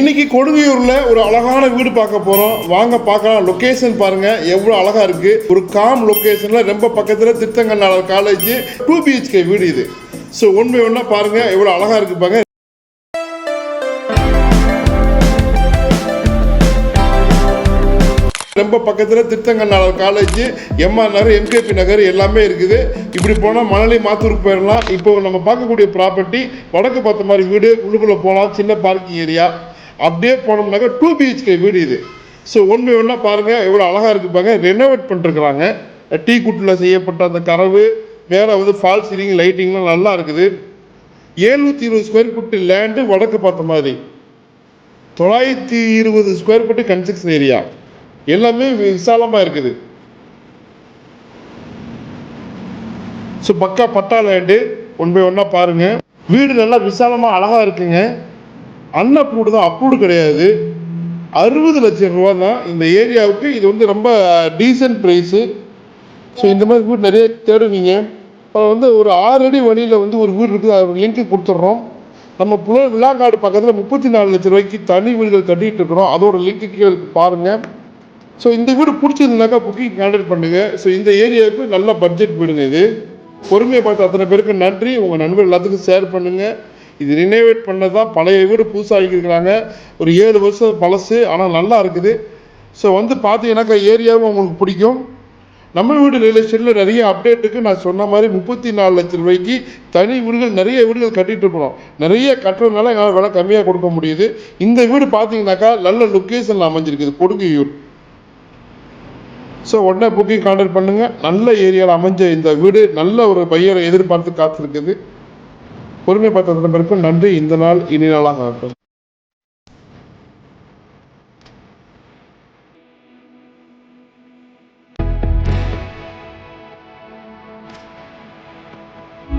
இன்னைக்கு கொடுங்கையூர்ல ஒரு அழகான வீடு பார்க்க போறோம். வாங்க பார்க்கலாம். லொகேஷன் பாருங்க. எவ்வளவு அழகா இருக்கு. ஒரு காம் லொகேஷன்ல ரொம்ப பக்கத்துல திருத்தங்கநாளர் காலேஜ் டூ பிஹெச்கே வீடு இது. ஸோ உண்மை ஒன்னா பாருங்க. எவ்வளவு அழகா இருக்கு பாருங்க. ரொம்ப பக்கத்தில் திருத்தங்கநாளர் college MR Nagar MKB Nagar எல்லாமே இருக்குது. இப்படி போனால் மணலி மாத்தூருக்கு போயிடலாம். இப்போ நம்ம பார்க்கக்கூடிய ப்ராப்பர்ட்டி வடக்கு பார்த்த மாதிரி வீடு. உள்ளுக்குள்ளே போகலாம் சின்ன பார்க்கிங் ஏரியா அப்படியே போனோம்னாக்கா டூ பிஹெச்கே வீடு இது. ஸோ ஒன்று ஒன்றா பாருங்கள் எவ்வளோ அழகாக இருக்கு பாருங்க. ரெனோவேட் பண்ணிருக்கிறாங்க. டீ குட்டில் செய்யப்பட்ட அந்த கரவு மேலே வந்து ஃபால் சீலிங் லைட்டிங்லாம் நல்லா இருக்குது. ஏழ்நூற்றி இருபது ஸ்கொயர் ஃபீட்டு லேண்டு வடக்கு பார்த்த மாதிரி. தொள்ளாயிரத்தி இருபது ஸ்கொயர் ஃபீட்டு கன்ஸ்ட்ரக்ஷன் ஏரியா எல்லாமே விசாலமாக இருக்குது. ஸோ பக்கா பட்டா லேண்டு ஒன் பை ஒன்னாக பாருங்க. வீடு நல்லா விசாலமாக அழகாக இருக்குங்க. அன்அப்ரூவ்டு தான் அப்ரூவ்டு கிடையாது. அறுபது லட்சம் ரூபா தான் இந்த ஏரியாவுக்கு. இது வந்து ரொம்ப டீசன்ட் ப்ரைஸு ஸோ இந்த மாதிரி வீடு நிறைய தேடுவீங்க. இப்போ வந்து ஒரு ஆறடி வழியில் வந்து ஒரு வீடு இருக்குது. அது லிங்க்கு கொடுத்துட்றோம். நம்ம புல விழாக்காடு பக்கத்தில் முப்பத்தி நாலு லட்சம் ரூபாய்க்கு தனி வீடுகள் கட்டிகிட்டு இருக்கிறோம். அதோட லிங்க்கு கீழே பாருங்கள் ஸோ இந்த வீடு பிடிச்சிருந்தாக்கா புக்கிங் கேண்டல் பண்ணுங்கள் ஸோ இந்த ஏரியாவுக்கு நல்ல பட்ஜெட் வீடுங்க இது. பொறுமையை பார்த்து அத்தனை பேருக்கு நன்றி. உங்கள் நண்பர் எல்லாத்துக்கும் ஷேர் பண்ணுங்கள் இது ரினோவேட் பண்ணதான் பழைய வீடு புதுசாக ஒரு ஏழு வருஷம் பழசு ஆனால் நல்லா இருக்குது. ஸோ வந்து பார்த்தீங்கன்னாக்கா ஏரியாவும் உங்களுக்கு பிடிக்கும். நம்ம வீடு ரியல் எஸ்டேட்டில் நிறைய அப்டேட்டுக்கு நான் சொன்ன மாதிரி முப்பத்தி நாலு லட்சம் ரூபாய்க்கு தனி வீடுகள் நிறைய வீடுகள் கட்டிகிட்டு இருக்கிறோம். நிறைய கட்டுறதுனால எங்களால் விலை கம்மியாக கொடுக்க முடியுது. இந்த வீடு பார்த்தீங்கன்னாக்கா நல்ல லொக்கேஷனில் அமைஞ்சிருக்குது கொடுங்கையூர். ஸோ உடனே புக்கிங் கான்டாக்ட் பண்ணுங்கள் நல்ல ஏரியாவில் அமைஞ்ச இந்த வீடு நல்ல ஒரு பையரை எதிர்பார்த்து காத்திருக்குது. பொறுமை பார்த்த பிறகு நன்றி. இந்த நாள் இனி நாளாக ஆகும்